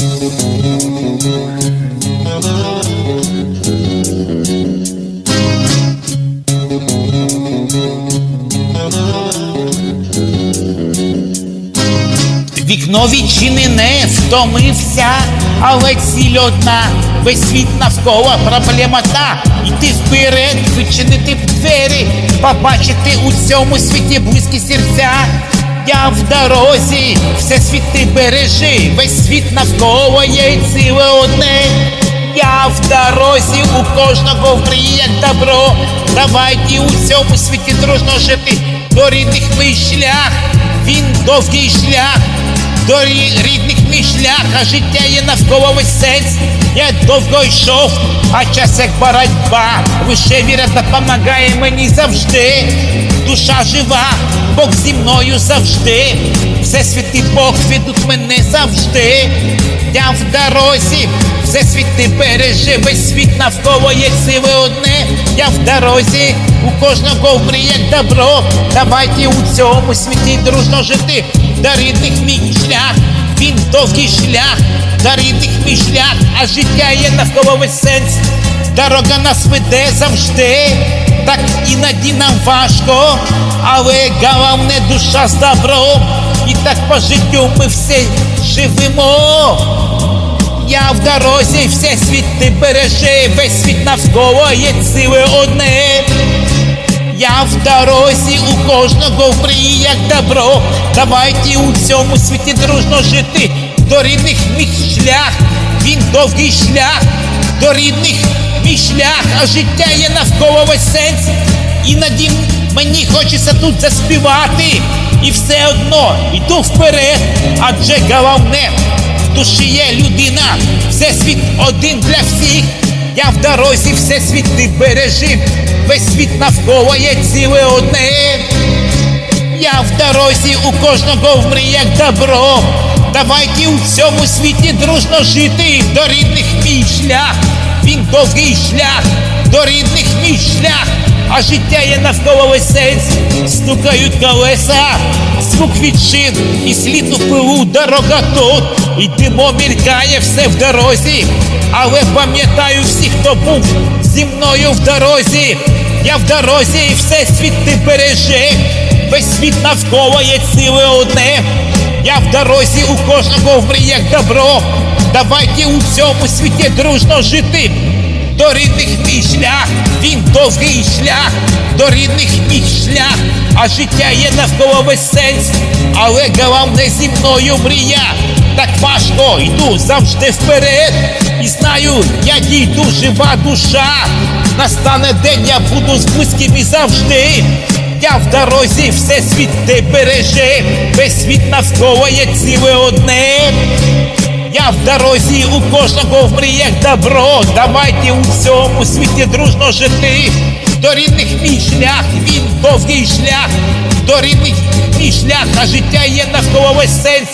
Вікно відчинене, втомився, але ціль одна, весь світ навколо проблема та Йти вперед, вичинити двері, побачити у цьому світі близькі серця. Я в дорозі, все світ ти бережи, весь світ навколо є і ціле одне. Я в дорозі, у кожного в мріях добро. Давайте у цьому світі дружно жити, до рідних мій шлях, він довгий шлях. До рідних мій шлях, а життя є навколо сенс. Я довго йшов, а час як боротьба. Лише віра допомагає мені завжди. Душа жива, Бог зі мною завжди. Все світи Бог ведуть мене завжди. Я в дорозі, все світи береже, весь світ навколо є сили одне. Я в дорозі, у кожного в мріях добро. Давайте у цьому світі дружно жити. До рідних мій шлях, він довгий шлях, рідних мій шлях, а життя є навколо весь сенс. Дорога нас веде завжди, так іноді нам важко, але головне душа з добром. І так по життю ми все живемо. Я в дорозі, все світ ти бережи, весь світ навколо є ціле одне. Я в дорозі, у кожного в мріях добро. Давайте у цьому світі дружно жити. До рідних мій шлях, він довгий шлях, до рідних мій шлях, а життя є навколо весь сенс. Іноді мені хочеться тут заспівати. І все одно йду вперед, адже головне в душі є людина, все світ один для всіх. Я в дорозі, все світ ти бережи, весь світ навколо є ціле одне. Я в дорозі, у кожного в мріях добро. Давайте у цьому світі дружно жити. До рідних мій шлях, він довгий шлях, до рідних мій шлях, а життя є навколо сенс. Стукають колеса, звук від шин і слід у пилу дорога тут. Йдемо, мількає все в дорозі, але пам'ятаю всіх, хто був зі мною в дорозі. Я в дорозі і все світ ти бережи, весь світ навколо є ціле одне. Я в дорозі у кожного в мріях добро. Давайте у цьому світі дружно жити. До рідних мій шлях, він довгий шлях, до рідних мій шлях, а життя є навколо весь сенс, але головне зі мною мрія. Так важко йду завжди вперед. І знаю, я дійду, жива душа. Настане день, я буду з близькими завжди. Я в дорозі, все світ ти береже, весь світ навколо є ціле одне. Я в дорозі, у кожного в мріях добро. Давайте у всьому світі дружно жити. До рідних мій шлях, він довгий шлях, до рідних мій шлях, а життя є навколо весь сенс.